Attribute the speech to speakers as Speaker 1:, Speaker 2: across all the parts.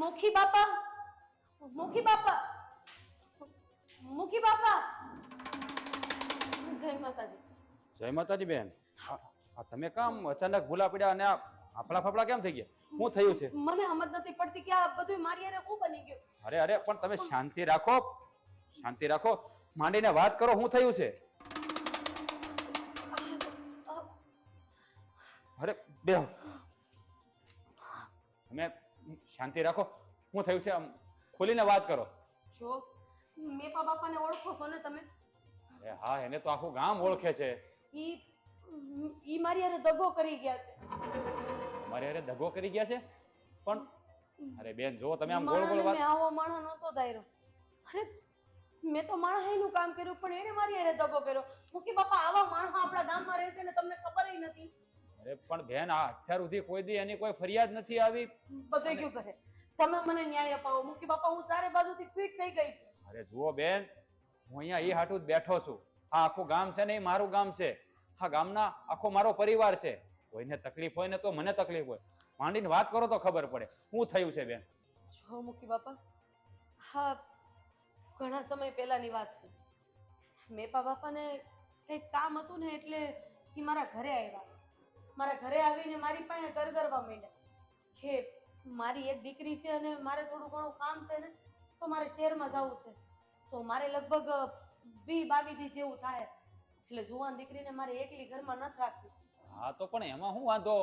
Speaker 1: મુખી બાપા. મુખી બાપા. મુખી બાપા. જય માતાજી.
Speaker 2: જય માતાજી બેન. આ તમે કામ અચાનક ભૂલા પડ્યા અને આ ફાફડા ફાફડા કેમ થઈ ગયા? શું થયું છે?
Speaker 1: મને સમજ નથી પડતી કે આ બધું મારી અરે હું બની ગયું?
Speaker 2: અરે અરે પણ તમે શાંતિ રાખો. શાંતિ રાખો. માંડીને વાત કરો શું થયું છે? અરે બે તમે શાંતિ રાખો. શું થયું છે આમ? ખોલીને વાત કરો.
Speaker 1: જો મેપા બાપાને ઓળખો છો ને તમે?
Speaker 2: અરે હા એને તો આખું ગામ ઓળખે છે.
Speaker 1: ઈ ઈ મારી હારે દગો કરી ગયા છે.
Speaker 2: મારી અરે દગો કરી ગયા છે? પણ અરે બેન જો તમે આમ ગોળ ગોળ વાત
Speaker 1: આવો માણસ નહોતો ધાર્યો. અરે મેં તો માણસ કામ કર્યું પણ એને મારી હારે દગો કર્યો. મુકી બાપા આવા માણસ આપણા ગામમાં રહે છે ને તમને ખબર નથી.
Speaker 2: અરે પણ બેન આ અત્યાર સુધી કોઈ દી એની કોઈ ફરિયાદ નથી આવી?
Speaker 1: બધે ગયું કરે તમે મને ન્યાય અપાવો. મુકી બાપા હું ચારે બાજુથી ફિટ થઈ ગઈ છું.
Speaker 2: અરે જુઓ બેન હું અહીંયા એ હાટું જ બેઠો છું. આ આખું ગામ છે ને એ મારું ગામ છે. આ ગામના આખો મારો પરિવાર છે. કોઈને તકલીફ હોય ને તો મને તકલીફ હોય. માંડીને વાત કરો તો ખબર પડે. શું થયું છે બેન?
Speaker 1: જો મુકી બાપા. હા ઘણા સમય પહેલાની વાત છે. મેપા બાપાને કંઈક કામ હતું ને એટલે એ મારા ઘરે આવ્યા. મારા ઘરે આવીને મારી પાસે ગરગરવા માંડ્યા. કે મારી એક દીકરી છે અને મારે થોડું ઘણું કામ છે ને તો મારે શહેરમાં જવું છે. તો મારે લગભગ વી બાવી દી જેવું થાય. એટલે જુવાન દીકરીને મારે એકલી ઘરમાં નથી રાખવી.
Speaker 2: હા તો પણ એમાં હું વાંધો?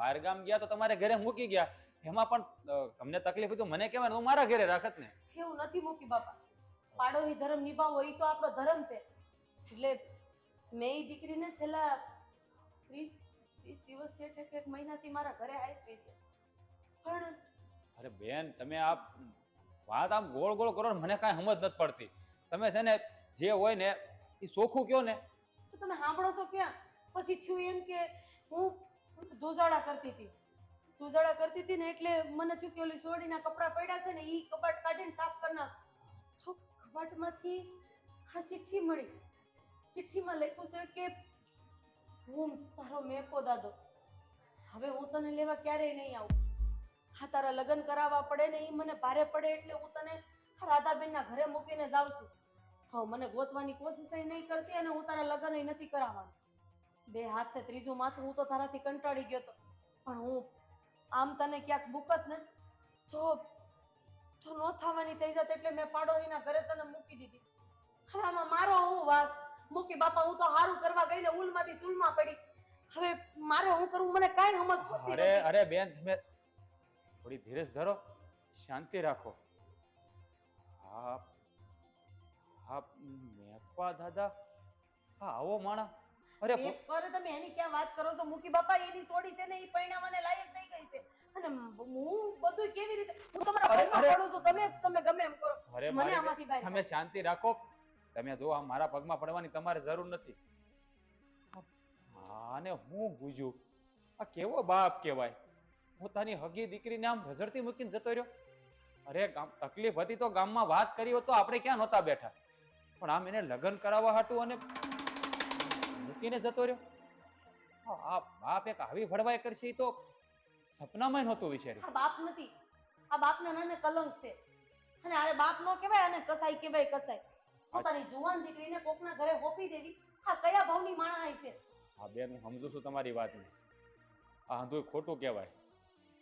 Speaker 2: બહાર ગામ ગયા તો તમારે ઘરે મૂકી ગયા. એમાં પણ તમને તકલીફ હતી મને કેવાય હું મારા ઘરે રાખત ને.
Speaker 1: એવું નથી મૂકી બાપા. પાડોશી ધર્મ નિભાવો એ તો આપણો ધર્મ છે. એટલે મેં એ દીકરીને છેલ્લા ત્રીસ ત્રીસ થયા છે કે એક મહિનાથી મારા ઘરે આવી છે. પણ
Speaker 2: અરે બેન તમે આ વાત આમ ગોળ ગોળ કરો ને મને કાંઈ સમજ નથી પડતી. તમે છે ને જે હોય ને એ સોખું કયો ને?
Speaker 1: તો તમે સાંભળો છો ક્યાં? પછી થયું એમ કે હું ધોજાડા કરતી હતી. ધોજાડા કરતી હતી ને એટલે મને થયું કે ઓલી સોડીના કપડાં પડ્યા છે ને એ કબાટ કાઢીને સાફ કરના તો કબાટમાંથી આ ચિઠ્ઠી મળી. ચિઠ્ઠીમાં લખ્યું છે કે હું તારો મેપો દાદો. હવે હું તને લેવા ક્યારેય નહીં આવું. હા, તારા લગ્ન કરાવવા પડે ને એ મને ભારે પડે એટલે હું તને રાધાબેનના ઘરે મૂકીને જાઉં છું. હવે મને ગોતવાની કોશિશ નહીં કરતી અને હું તારા લગ્ન નથી કરાવવાનું. બે હાથે ત્રીજું માથું હું તો તારાથી કંટાળી ગયો તો. પણ હું આમ તને ક્યાંક બુકત ને, જો તો ન થવાની થઈ જાત એટલે મેં પાડોશીના ઘરે તને મૂકી દીધી. હવે આમાં મારો હું વાત? મૂકી બાપા હું તો હારું કરવા ગઈ ને ઉલમાંથી ચૂલમાં પડી. હવે મારે હું કરવું? મને કાંઈ સમજ પડતી
Speaker 2: અરે અરે બેન તમે થોડી ધીરજ ધરો શાંતિ રાખો. હા હા મેપા દાદા હા આવો માણા. અરે
Speaker 1: પર તમે એની ક્યાં વાત કરો છો? મુકી બાપા એની સોડી છે ને એ પરિણામને લાયક નહીં ગઈ છે. અને હું બધું કેવી રીતે હું તમારા
Speaker 2: અરે,
Speaker 1: પગમાં પડું છું તમે તમે ગમે એમ કરો.
Speaker 2: અરે
Speaker 1: મને આમાંથી
Speaker 2: તમે શાંતિ રાખો. તમે જો આ મારા પગમાં પડવાની તમારે જરૂર નથી. આને હું ગુજુ. આ કેવો બાપ કહેવાય? પોતાની હગી દીકરીને આમ રઝળતી મૂકીને જતો રહ્યો. અરે, ગામ, તકલીફ હતી તો ગામમાં વાત કરી હોત તો આપણે ક્યાં નહોતા બેઠા. પણ આમ એને લગ્ન કરાવવા હતું અને મૂકીને જતો રહ્યો. આ- બાપ એક આવી ભડવાઈ કરશે તો સપનામાં નહોતું વિચાર્યું.
Speaker 1: બાપ નથી. આ બાપના નામે કલંક છે. અને આ બાપ નો કહેવાય અને કસાઈ કહેવાય કસાઈ. પોતાની જુવાન દીકરીને કોકના ઘરે હોપી દેવી. આ કયા ભાવની માણસ છે?
Speaker 2: હા બેન, હું સમજુ છું તમારી વાતને. આ હંધુય ખોટું કહેવાય.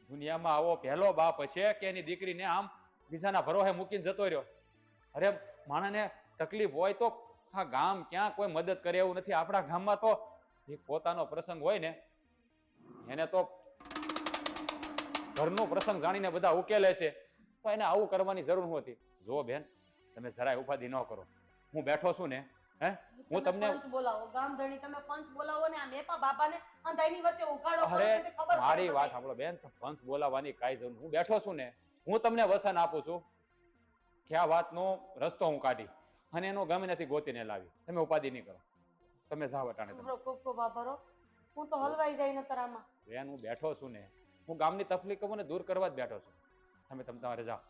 Speaker 2: દુનિયામાં આવો પહેલો બાપ છે કે એની દીકરીને આમ બીજાના ભરોહે મૂકીને જતો રહ્યો? અરે, માણસને તકલીફ હોય તો આ ગામ ક્યાં કોઈ મદદ કરે એવું નથી. આપણા ગામમાં તો એક પોતાનો પ્રસંગ હોય ને, એને તો ઘરનો પ્રસંગ જાણીને બધા ઉકેલે છે. તો એને આવું કરવાની જરૂર નહોતી. જુઓ બેન તમે જરાય ઉપાધિ ન કરો. હું બેઠો છું ને હે? હું તમને
Speaker 1: પંચ બોલાવો. ગામધણી તમે પંચ બોલાવો ને આ મેપા બાબાને અંધાઈની વચ્ચે ઉકાળો
Speaker 2: અરે મારી વાત. સાંભળો બેન પંચ બોલાવવાની કાઈ જરૂર હું બેઠો છું ને હું તમને વસન આપું છું. કે આ વાતનો રસ્તો હું કાઢી અને એનો ગમે નથી ગોતીને લાવી. તમે ઉપાધિ નહીં કરો. તમે જાવ અટાણે
Speaker 1: ખૂબ ખૂબ આભારો હું તો હલવાઈ જાય નતર આમાં
Speaker 2: બેન હું બેઠો છું ને હું ગામની તકલીફોને દૂર કરવા જ બેઠો છું. તમે તમે તમારે જાઓ.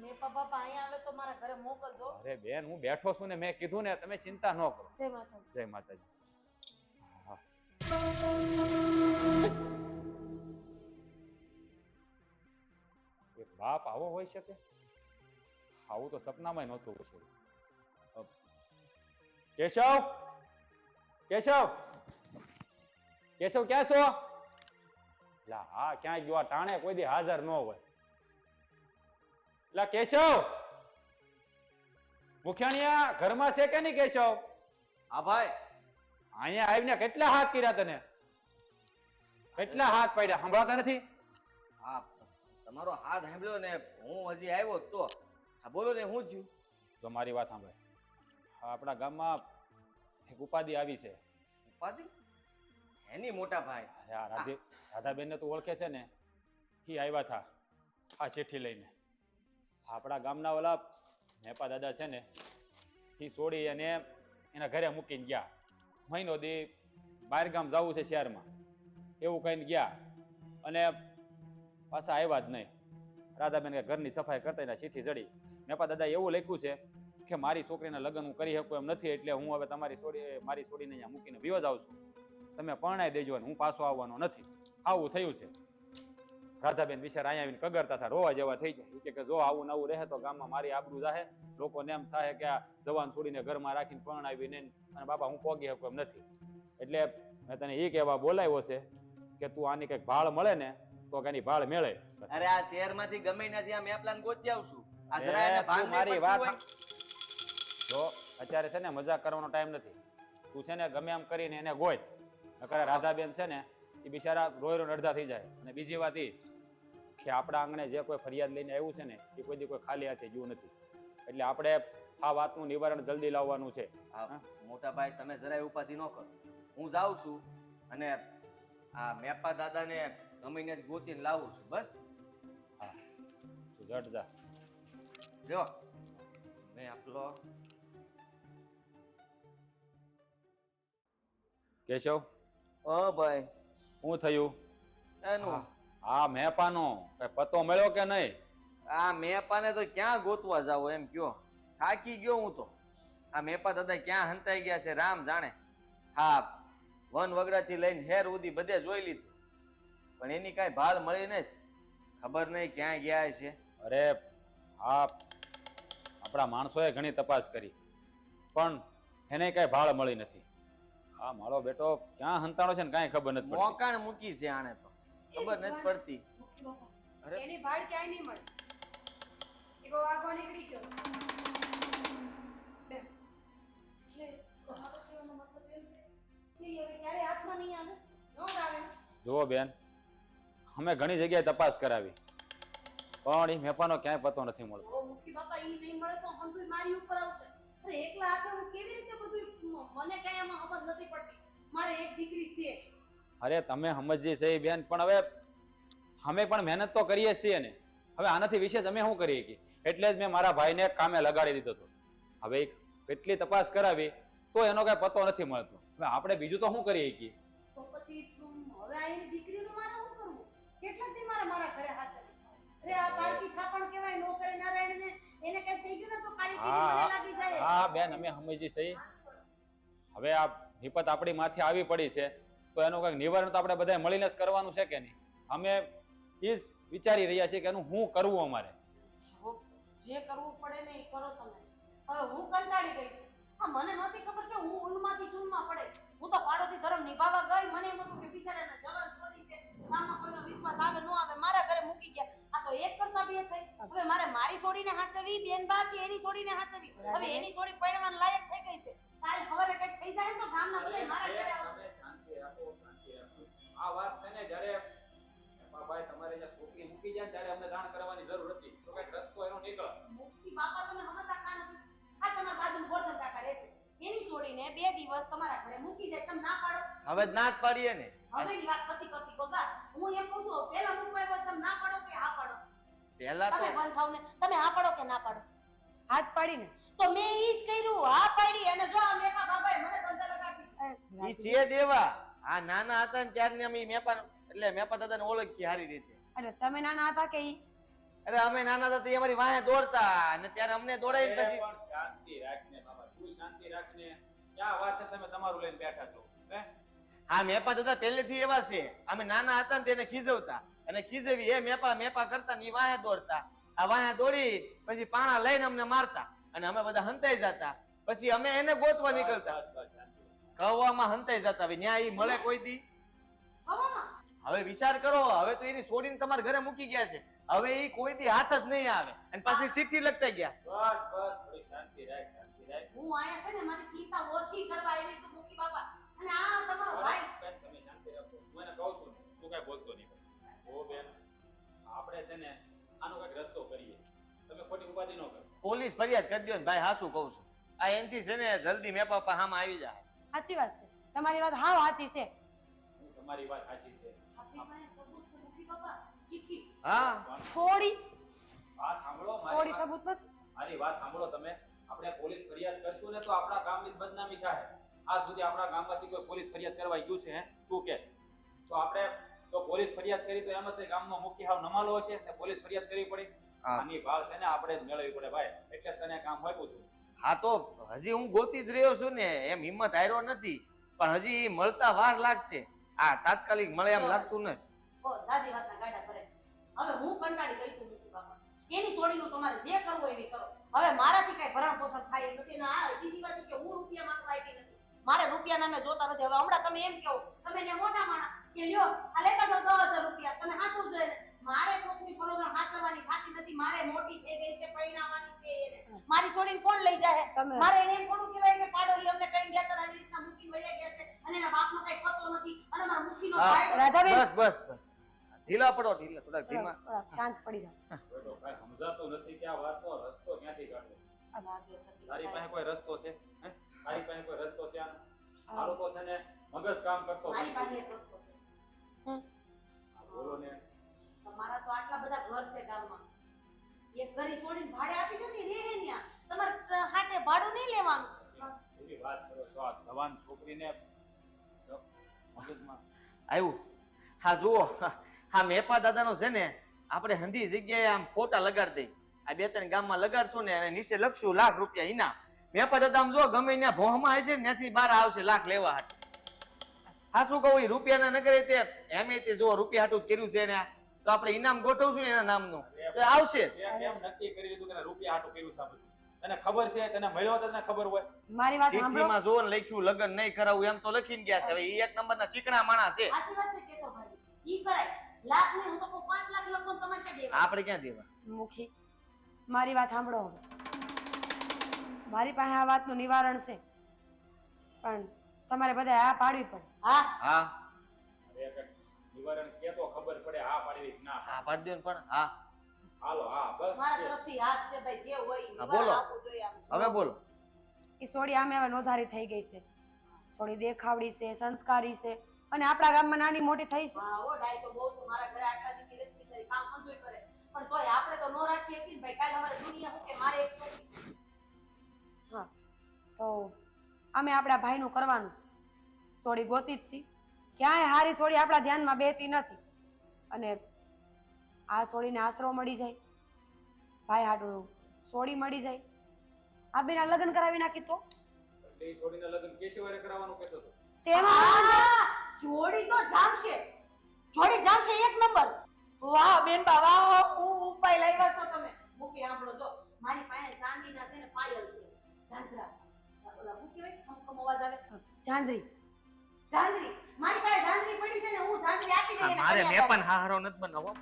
Speaker 1: મેપા બાપા અહીંયા આવે તો મારા ઘરે મોકલજો.
Speaker 2: અરે બેન હું બેઠો છું ને મેં કીધું ને તમે ચિંતા ન કરો.
Speaker 1: જય માતાજી.
Speaker 2: જય માતાજી. હા. બાપ આવો હોઈ શકે આવું તો સપનામાં નહોતું પછી કેશવ? કેશવ? કેશવ ક્યાં છો? લા હા ક્યાંય ગયો? ટાણે કોઈ દી હાજર ન હોય. લા કેશવ! મુખ્યાણીયા ઘરમાં છે કે નહીં કેશવ?
Speaker 3: હા ભાઈ.
Speaker 2: અહીંયા આવીને કેટલા હાથ કર્યા તને? કેટલા હાથ પાડ્યા? સંભળાતા નથી?
Speaker 3: હા તમારો હાથ સાંભળ્યો ને હું હજી આવ્યો તો. હા બોલો ને હું થયું
Speaker 2: તો મારી વાત સાંભળે. આપણા ગામમાં એક ઉપાધિ આવી છે.
Speaker 3: ઉપાધિ? એની મોટા ભાઈ.
Speaker 2: રાધે રાધાબેનને તું ઓળખે છે ને. એ આવ્યા હતા આ ચિઠ્ઠી લઈને. આપણા ગામના ઓલા નેપા દાદા છે ને એ છોડી અને એના ઘરે મૂકીને ગયા. મહિનો દી બહાર ગામ જવું છે શહેરમાં. એવું કહીને ગયા. અને પાછા આવ્યા જ નહીં. રાધાબેન કે ઘરની સફાઈ કરતા એના ચીઠી જડી નેપા દાદા એવું લખ્યું છે કે મારી છોકરીના લગ્ન હું કરી શકું એમ નથી, એટલે હું હવે તમારી છોડી, મારી છોડીને અહીંયા મૂકીને વિયો જાઉં છું તમે પરણાઈ દેજો અને હું પાછો આવવાનો નથી. આવું થયું છે. રાધાબેન બિચારા અહીંયા આવીને કગરતા હતા રોવા જેવા થઈ જાય. કે જો આવું નવું રહે તો ગામમાં મારી આબરૂ જાહે. લોકોને એમ થાય કે આ જવાન છોડીને ઘરમાં રાખીને પરણાવીને અને બાપા હું પોગી શકું એમ નથી. એટલે મેં તને એ કહેવા બોલાવ્યો છે કે તું આની કંઈક ભાળ મળે ને તો કે ભાળ મેળે.
Speaker 3: અરે આ શહેરમાંથી ગમે નથી આ મેપલાન ગોતી આવશું.
Speaker 2: મારી વાત જો અત્યારે છે ને મજાક કરવાનો ટાઈમ નથી. તું છે ને ગમે એમ કરીને એને ગોય. અત્યારે રાધાબેન છે ને એ બિચારા રોય રોય અડધા થઈ જાય. અને બીજી વાત એ કે આપણા આંગણે જે કોઈ ફરિયાદ લઈને આવ્યું છે ને એ કોઈ કોઈ ખાલી હાથે ગયું નથી. એટલે આપણે આ વાતનું નિવારણ જલ્દી લાવવાનું છે.
Speaker 3: હા, મોટા ભાઈ તમે જરાય ઉપાધિ ન કરો. હું જાઉં છું અને આ મેપા દાદાને ગમીને જ ગોતીને લાવું છું. બસ?
Speaker 2: તું જટ જા.
Speaker 3: જો. મેં આપલો
Speaker 2: કેશવ?
Speaker 3: ઓ ભાઈ.
Speaker 2: હું થયું?
Speaker 3: એનું.
Speaker 2: આ મેપાનો કઈ પતો મળ્યો કે નહીં?
Speaker 3: આ મેપાને તો ક્યાં ગોતવા જાવ એમ કયો? થાકી ગયો હું તો. આ મેપા દાદા ક્યાં હંતાઈ ગયા છે રામ જાણે. હા વન વગડાથી લઈને હેર સુધી બધે જોઈ લીધું. પણ એની કાંઈ ભાળ મળી નહીં ખબર નહીં ક્યાં ગયા છે.
Speaker 2: અરે આ આપણા માણસોએ ઘણી તપાસ કરી. પણ એને કઈ ભાળ મળી નથી. આ મારો બેટો ક્યાં હંતાણો છે ને કાંઈ ખબર નથી
Speaker 3: મોકાણ મૂકી છે આણે તો. ખબર નથી પડતી. અરે.
Speaker 1: એની ભાડ ક્યાંય નહીં મળે. એવો આગો નીકળી ગયો. એમ આવે?
Speaker 2: જુઓ બેન અમે ઘણી જગ્યાએ તપાસ કરાવી. પણ એ મેપાનો ક્યાંય પતો નથી મળતો.
Speaker 1: મુખી બાપા ઈ નહીં મળે તો મારી ઉપર આવશે. અરે એકલા હાથે હું કેવી રીતે બધું મને કઈ આમાં ખબર નથી પડતી. મારે એક દીકરી છે.
Speaker 2: અરે તમે સમજીએ છીએ બેન પણ હવે અમે પણ મહેનત તો કરીએ છીએ ને. હવે આનાથી વિશેષ અમે શું કરીએ કે? એટલે જ મેં મારા ભાઈને કામે લગાડી દીધો હતો. હવે કેટલી તપાસ કરાવી તો એનો કઈ પતો નથી મળતો. હવે આપણે બીજું તો શું કરીએ કે?
Speaker 1: પછી હવે આ દીકરીનું મારે શું કરવું કેટલાક દી મારે મારા ઘરે હાથ અરે આ પારકી થાપણ કહેવાય નો નારાયણને. એને કઈ થઈ ગયું ને તો કાળી
Speaker 2: હા,
Speaker 1: મને લાગી જાય.
Speaker 2: હા બેન અમે સમજી સહી હવે આ વિપત આપણી માથે આવી પડી છે. તો એનું કંઈક નિવારણ તો આપણે બધા મળીને જ કરવાનું છે કે નહીં? અમે એ જ વિચારી રહ્યા છીએ કે એનું શું કરવું અમારે?
Speaker 1: જે કરવું પડે ને એ કરો તમે. હવે હું કંટાળી ગઈ છું. મને નહોતી ખબર કે હું ઊનમાંથી ચૂનમાં પડે. હું તો પાડોશી ધર્મ નિભાવવા ગઈ. મને એમ હતું કે બિચારાને જવાન છોડી છે. ગામમાં કોઈનો વિશ્વાસ આવે ન આવે, મારા ઘરે મૂકી ગયા. આ તો એક કરતા બે થઈ. હવે મારે મારી છોડીને હાચવી, બેન બા કે એની છોડીને હાચવી. હવે એની છોડી પડવાન લાયક થઈ ગઈ છે. કાલ ખબર કંઈક થઈ જાય તો ગામના બધા મારા ઘરે આવશે.
Speaker 2: આ વાત છે ને જ્યારે ભાઈ તમારે જે છોકરી મૂકી જાય ત્યારે અમને જાણ કરવાની જરૂર હતી. તો કંઈક રસ્તો એનો નીકળ.
Speaker 1: મૂકી બાપા તમે સમજતા કા નથી. આ તમારા બાજુ ગોરધન કાકા રહેશે એની છોડીને બે દિવસ તમારા ઘરે મૂકી જાય. તમે ના પાડો.
Speaker 3: હવે ના જ પાડીએ ને.
Speaker 1: હવે ની વાત નથી કરતી બગા હું એમ કહું છું પહેલા મૂકવા આવ્યો તમે ના પાડો કે હા પાડો?
Speaker 3: પહેલા તો
Speaker 1: તમે બંધ થાવ ને. તમે હા પાડો કે ના પાડો? હાથ પાડીને તો મેં ઈ જ કર્યું. હા પાડી. અને જો મેકા બાબાએ મને ધંધા લગાડી
Speaker 3: ઈ છે દેવા. આ નાના હતા ને ત્યારે અમે મેપા એટલે મેપા દાદાને ઓળખી સારી રીતે.
Speaker 4: અરે તમે નાના હતા કે ઈ?
Speaker 3: અરે અમે નાના હતા તે અમારી વાહે દોડતા અને ત્યારે અમને દોડાઈ પછી
Speaker 2: પણ શાંતિ રાખને બાબા તું શાંતિ રાખને. ક્યાં વાત છે? તમે તમારું લઈને બેઠા છો હે?
Speaker 3: હા મેપા દાદા પહેલેથી એવા છે. અમે નાના હતા ને તેને ખીજવતા. અને ખીજવી એ મેપા મેપા કરતા ને ઈ વાહે દોડતા. આ વાહે દોડી પછી પાણા લઈને અમને મારતા. અને અમે બધા હંતાઈ જતા. પછી અમે એને ગોતવા નીકળતા. કહવામાં હંતાઈ જતા હવે ન્યાય મળે કોઈ દી? હવે વિચાર કરો હવે તો એની છોડીને તમારા ઘરે મૂકી ગયા છે. હવે એ કોઈ દી હાથ જ નહીં આવે. અને પાછી ચિઠ્ઠી લખતા ગયા.
Speaker 2: બસ બસ થોડી શાંતિ રાખ શાંતિ રાખ.
Speaker 1: હું આયા છે ને મારી સીતા ઓછી કરવા આવી છું મૂકી બાપા. અને આ તમારો ભાઈ.
Speaker 2: તમે શાંતિ રાખો. હું એને કહું છું તું કઈ બોલતો નહીં. ઓ બેન, આપણે છે ને આનો કાંઈક રસ્તો કરીએ. તમે ખોટી ઉપાધિ ન કરો.
Speaker 3: પોલીસ ફરિયાદ કરી દો ને ભાઈ હાસું કહું છું. આ એનથી છે ને જલ્દી મેપા પાપા હામાં આવી જાય
Speaker 4: સાચી વાત છે. તમારી વાત હાવ સાચી છે.
Speaker 2: તમારી વાત સાચી છે.
Speaker 1: આપણી પાસે સબૂત છે મૂકી બાપા ચિઠ્ઠી.
Speaker 3: હા.
Speaker 4: થોડી.
Speaker 2: વાત સાંભળો
Speaker 4: થોડી સબૂત નથી.
Speaker 2: મારી વાત સાંભળો તમે. આપણે પોલીસ ફરિયાદ કરશું ને તો આપણા ગામની બદનામી થાય. આજ સુધી આપણા ગામમાંથી કોઈ પોલીસ ફરિયાદ કરવા ગયું છે હે? તું કે. તો આપણે તો પોલીસ ફરિયાદ કરી તો એમ જ ગામનો મુખ્ય હાવ નમાલો છે ને પોલીસ ફરિયાદ કરવી પડી. આની ભાળ છે ને આપણે જ મેળવવી પડે ભાઈ. એટલે જ તને કામ હોય હતું
Speaker 3: હા તો હજી હું ગોતી જ રહ્યો છું ને એમ હિંમત હાર્યો નથી પણ હજી મળતા વાર લાગશે. આ તાત્કાલિક મળે એમ લાગતું નથી.
Speaker 1: ઓ જાજી વાતના ગાડા કરે. હવે હું કંટાળી ગઈ છું મૂકી બાપા એની છોડીનું તમારે જે કરવું હોય કરો. હવે મારાથી કઈ ભરણ પોષણ થાય નથી. ને આ બીજી વાત કે હું રૂપિયા માંગવા આવી નથી. મારે રૂપિયા નામે જોતા નથી. હવે હમણાં તમે એમ કહો તમે ત્યાં મોટા માણસ કે લ્યો આ લેતા જાઓ દસ હજાર રૂપિયા. તમે હાથું જોઈએ ને મારે કોકની ફરોજણ હાચવવાની થાતી નથી. મારે મોટી થઈ ગઈ છે પરિણામવાની છે એને. મારી છોડીને કોણ લઈ જાય
Speaker 4: તમે.
Speaker 1: મારે એને એમ થોડું કહેવાય કે પાડો ઈ અમને કઈ ગયા તા આવી રીતના મૂકી વયા ગયા છે. અને એના બાપનો કઈ પતો નથી. અને મારા મૂકીનો ભાઈ
Speaker 4: રાધાબેન.
Speaker 3: બસ બસ બસ. ઢીલા પડો ઢીલા થોડા ધીમા.
Speaker 4: શાંત પડી
Speaker 2: જાવ બેટો કાઈ સમજાતો નથી કે આ વાતનો રસ્તો ક્યાંથી
Speaker 1: આ તકલીફ
Speaker 2: તારી પાસે કોઈ રસ્તો છે? હે? તારી પાસે કોઈ રસ્તો છે. મારો તો છે ને મગજ કામ કરતો
Speaker 1: મારી પાસે એક રસ્તો છે.
Speaker 2: બોલો ને.
Speaker 1: તમારા તો આટલા બધા ઘર છે ગામમાં. એક ઘરી છોડીને ભાડે આપી દો ને રે હે ન્યા. તમારે હાટે ભાડું નહીં લેવાનું.
Speaker 2: પૂરી વાત કરો છો આ જવાન છોકરીને મગજમાં
Speaker 3: આવ્યું હા જુઓ. હા મેપા દાદાનો છે ને આપણે હંધી જગ્યાએ આમ ફોટા લગાડી દઈ આ બે ત્રણ ગામમાં લગાડશું ને અને નીચે લખશું લાખ રૂપિયા ઈના મેપા દાદા આમ જો ગમે ત્યાં ભોહમાં હશે ને ત્યાંથી બહાર આવશે લાખ લેવા હાટ. હા શું કહું રૂપિયાના નગરે તે એમ તે જો રૂપિયા હાટું કર્યું છે ને તો આપણે ઇનામ ગોઠવશું ને એના નામનું. આવશે.
Speaker 2: કેમ નક્કી કરી લીધું કે રૂપિયા હાટું કર્યું છે આ તને ખબર છે? તને મળ્યો તો તને ખબર હોય.
Speaker 4: મારી વાત સાંભળો.
Speaker 3: માં જોન લખ્યું લગન નહીં કરાવું એમ તો લખીને ગયા છે. હવે એ એક નંબરના શીકણા માણસ છે.
Speaker 1: સાચી વાત છે કેશવભાઈ ઈ કરાય. લાખ નહીં હું તો કહું પાંચ લાખ લખો ને તમારે ક્યાં દેવા?
Speaker 3: આપણે ક્યાં દેવા?
Speaker 4: મુખી મારી વાત સાંભળો હવે. મારી પાસે આ વાતનું નિવારણ છે. પણ તમારે બધા આ પાડવી પડે.
Speaker 1: હા?
Speaker 3: હા.
Speaker 2: અરે નિવારણ કે તો ખબર પડે હા પાડવી ના
Speaker 3: હા પાડી દો પણ હા.
Speaker 2: હાલો હા બસ.
Speaker 1: મારા તરફથી હાથ છે ભાઈ જે હોય
Speaker 3: બોલો. હવે બોલો.
Speaker 4: એ સોડી આમે હવે નોધારી થઈ ગઈ છે. સોડી દેખાવડી છે સંસ્કારી છે અને આપણા ગામમાં નાની મોટી થઈ છે.
Speaker 1: હા, ઓ ડાય તો બહુ છે. મારા ઘરે આટલા દીથી રેસમી સારી કામ બધુંય કરે. પણ તોય આપણે તો નો રાખીએ કે ભાઈ કાલ અમારે દુનિયા શું કે મારે એક છોકરી
Speaker 4: હા તો અમે આપણા ભાઈનું કરવાનું છે. સોડી ગોતી જ છી. ક્યાંય હારી સોડી આપણા ધ્યાનમાં બેતી નથી. અને આ સોળીને આશરો મળી જાય. ભાઈ હાટું સોડી મળી જાય. આ બેના લગ્ન કરાવી નાખી તો?
Speaker 2: એટલે ઈ લગ્ન કેશવારે કરાવવાનું કહેતો હતો
Speaker 4: તેમાં
Speaker 1: આ, જોડી તો જામશે. જોડી જામશે એક નંબર. વાહ બેનબા વાહ વાહ, હું ઉપાય લાવ્યા છો તમે. મૂકી સાંભળો જો. મારી પાસે ચાંદીના છે ને પાયલ છે. ઝાંઝરા. ઓલા શું કહેવાય? ખમખમ અવાજ આવે.
Speaker 4: ઝાંઝરી.
Speaker 1: ઝાંઝરી. મારી પાસે ઝાંઝરી પડી છે ને હું ઝાંઝરી આપી દઈ એને
Speaker 3: મારે
Speaker 1: કન્યા
Speaker 3: મેપન હારો નથી બનાવવો.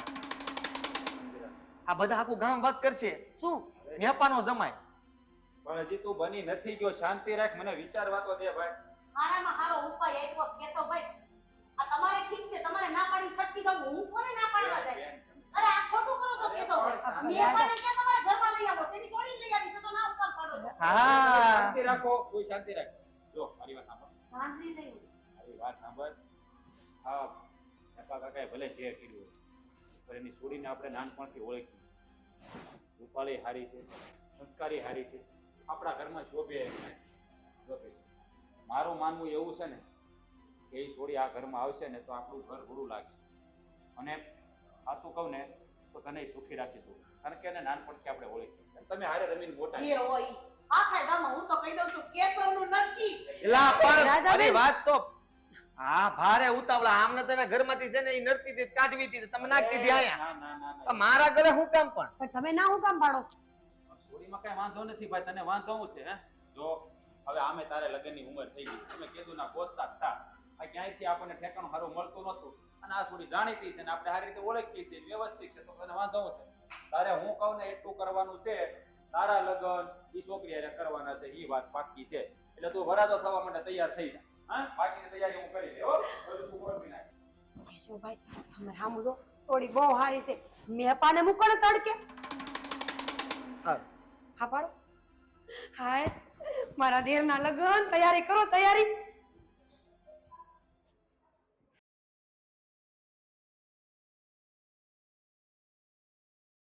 Speaker 3: આ બધા આખું ગામ વાત કરશે.
Speaker 4: શું?
Speaker 3: નેપાનો જમાય
Speaker 2: પણ હજી તું બની નથી ગયો શાંતિ રાખ મને વિચારવા તો દે ભાઈ.
Speaker 1: હારામાં હારો ઉપાય આપ્યો કેશવભાઈ આ તમારે ઠીક છે તમારે ના પાડી છટકી જાવ હું કોને ના પાડવા જાય અરે આ ખોટું કરો છો કેશવભાઈ મેં પાડે કે તમારા ઘરમાં લઈ આવો તેની છોડી લઈ આવી છે તો ના ઉપર પાડો
Speaker 3: હા.
Speaker 2: શાંતિ રાખો કોઈ શાંતિ રાખ જો મારી વાત સાંભળ.
Speaker 1: ઝાંઝરી થઈ
Speaker 2: મારી વાત સાંભળ. હા એપા કાકાએ ભલે શેર કર્યું પણ એની છોડીને આપણે નાનપણથી ઓળખી રૂપાળી હારી છે સંસ્કારી હારી છે. આપણા ઘરમાં જોબે જોબે છે મારું માનવું એવું છે ને કે એ છોડી આ ઘરમાં આવશે ને તો આપણું ઘર ગુરુ લાગશે. અને આ શું કહું ને તો તને સુખી રાખીશું. કારણ કે એને નાનપણથી આપણે ઓળખી છે તમે હારે રમીને મોટા
Speaker 1: જે હોય આ આખા હું તો કહી દઉં છું કેશવનું નક્કી.
Speaker 3: એટલે પણ અરે વાત તો હા ભારે ઉતાવળા. આમને તો એના ઘરમાંથી છે ને એ નડતી હતી કાઢવી હતી તમે નાખતી હતી આયા
Speaker 2: ના ના ના
Speaker 3: આ
Speaker 2: ના
Speaker 3: મારા ઘરે હું કામ પણ?
Speaker 4: પણ તમે ના હું કામ પાડો છો?
Speaker 2: સોરીમાં કઈ વાંધો નથી ભાઈ તને વાંધો હું છે હે? જો હવે આમે તારે લગ્નની ઉંમર થઈ ગઈ. તમે કીધું ના ગોતતા હતા થા. આ ક્યાંયથી આપણને ઠેકાણું સારું મળતું નહોતું? અને આ થોડી જાણીતી છે ને આપણે સારી રીતે ઓળખીએ છીએ વ્યવસ્થિત છે તો તને વાંધો છે. તારે હું કહું ને એટલું કરવાનું છે તારા લગ્ન એ છોકરી કરવાના છે ઈ વાત પાકી છે. એટલે તું વરાજો થવા માટે તૈયાર થઈ જા. હા? બાકીની તૈયારી હું કરી લે બધું તું ગોઠવી નાખ.
Speaker 4: કેશુભાઈ અમે સામું જો. સોડી બહુ સારી છે. મેપાને મૂકો ને તડકે. હા. પાડો. હા એ મારા દેરના લગ્ન તૈયારી કરો તૈયારી.